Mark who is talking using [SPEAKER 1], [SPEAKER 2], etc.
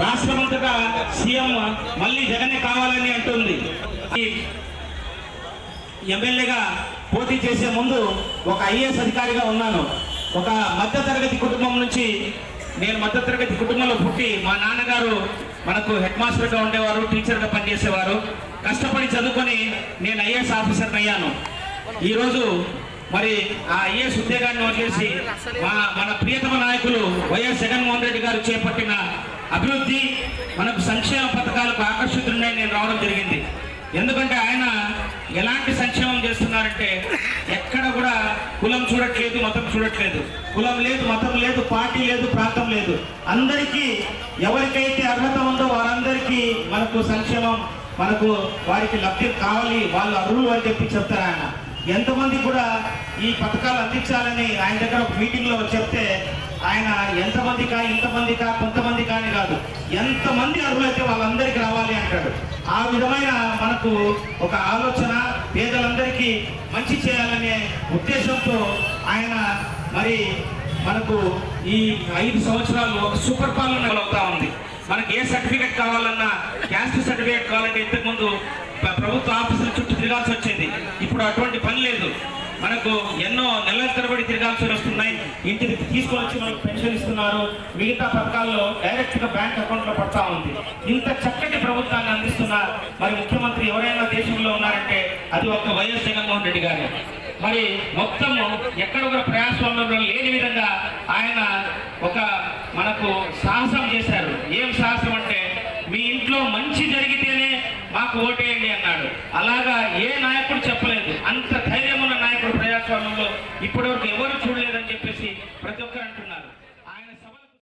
[SPEAKER 1] రాష్ట్రమంతటా సీఎం మళ్ళీ జగనే కావాలని అంటుంది. ఎమ్మెల్యేగా పోటీ చేసే ముందు ఒక ఐఏఎస్ అధికారిగా ఉన్నాను. ఒక మధ్యతరగతి కుటుంబం నుంచి నేను మధ్యతరగతి కుటుంబంలో పుట్టి మా నాన్నగారు మనకు హెడ్ మాస్టర్గా ఉండేవారు టీచర్గా పనిచేసేవారు. కష్టపడి చదువుకొని నేను ఐఏఎస్ ఆఫీసర్ అయ్యాను. ఈరోజు మరి ఆ ఐఏఎస్ ఉద్యోగాన్ని వదిలేసి మా మన ప్రియతమ నాయకులు వైఎస్ జగన్మోహన్ రెడ్డి గారు చేపట్టిన అభివృద్ధి మనకు సంక్షేమ పథకాలకు ఆకర్షితుడినే నేను రావడం జరిగింది. ఎందుకంటే ఆయన ఎలాంటి సంక్షేమం చేస్తున్నారంటే ఎక్కడ కూడా కులం చూడట్లేదు మతం చూడట్లేదు. కులం లేదు మతం లేదు పార్టీ లేదు ప్రాంతం లేదు. అందరికీ ఎవరికైతే అర్హత ఉందో వారందరికీ మనకు సంక్షేమం మనకు వారికి లబ్ధి కావాలి వాళ్ళు అర్హులు అని చెప్పి చెప్తారు ఆయన. ఎంతమంది కూడా ఈ పథకాలు అందించాలని ఆయన దగ్గర ఒక మీటింగ్లో చెప్తే ఆయన ఎంతమంది కా ఇంతమంది కా కొంతమంది కానీ కాదు. ఎంతమంది అర్హులైతే వాళ్ళందరికీ రావాలి అంటాడు. ఆ విధమైన మనకు ఒక ఆలోచన పేదలందరికీ మంచి చేయాలనే ఉద్దేశంతో ఆయన మరి మనకు ఈ ఐదు సంవత్సరాలు ఒక సూపర్ పాలన అవుతా ఉంది. మనకి ఏ సర్టిఫికేట్ కావాలన్నా క్యాస్ట్ సర్టిఫికేట్ కావాలంటే ఇంతకుముందు ప్రభుత్వ ఆఫీసుల చుట్టూ తిరగాల్సి ఇప్పుడు అటువంటి పని లేదు. మనకు ఎన్నో నెలల తరబడి తిరగాల్సి వస్తున్నాయి. ఇంటికి తీసుకొని వచ్చి మనకు పెన్షన్ ఇస్తున్నారు. మిగతా పథకాల్లో డైరెక్ట్గా బ్యాంక్ అకౌంట్లో పడతా ఉంది. ఇంత చక్కటి ప్రభుత్వాన్ని అందిస్తున్న మరి ముఖ్యమంత్రి ఎవరైనా దేశంలో ఉన్నారంటే అది ఒక వైఎస్ జగన్మోహన్ రెడ్డి గారే. మరి మొత్తం ఎక్కడ కూడా ప్రజాస్వామ్యంలో లేని విధంగా ఆయన ఒక మనకు సాహసం చేశారు. ఏం సాహసం అంటే మీ ఇంట్లో మంచి జరిగితేనే మాకు ఓటేయండి అన్నాడు. అలాగా ఏ నాయకుడు చెప్పలేదు. ఇప్పటివరకు ఎవరు చూడలేదని చెప్పేసి ప్రతి ఒక్కరు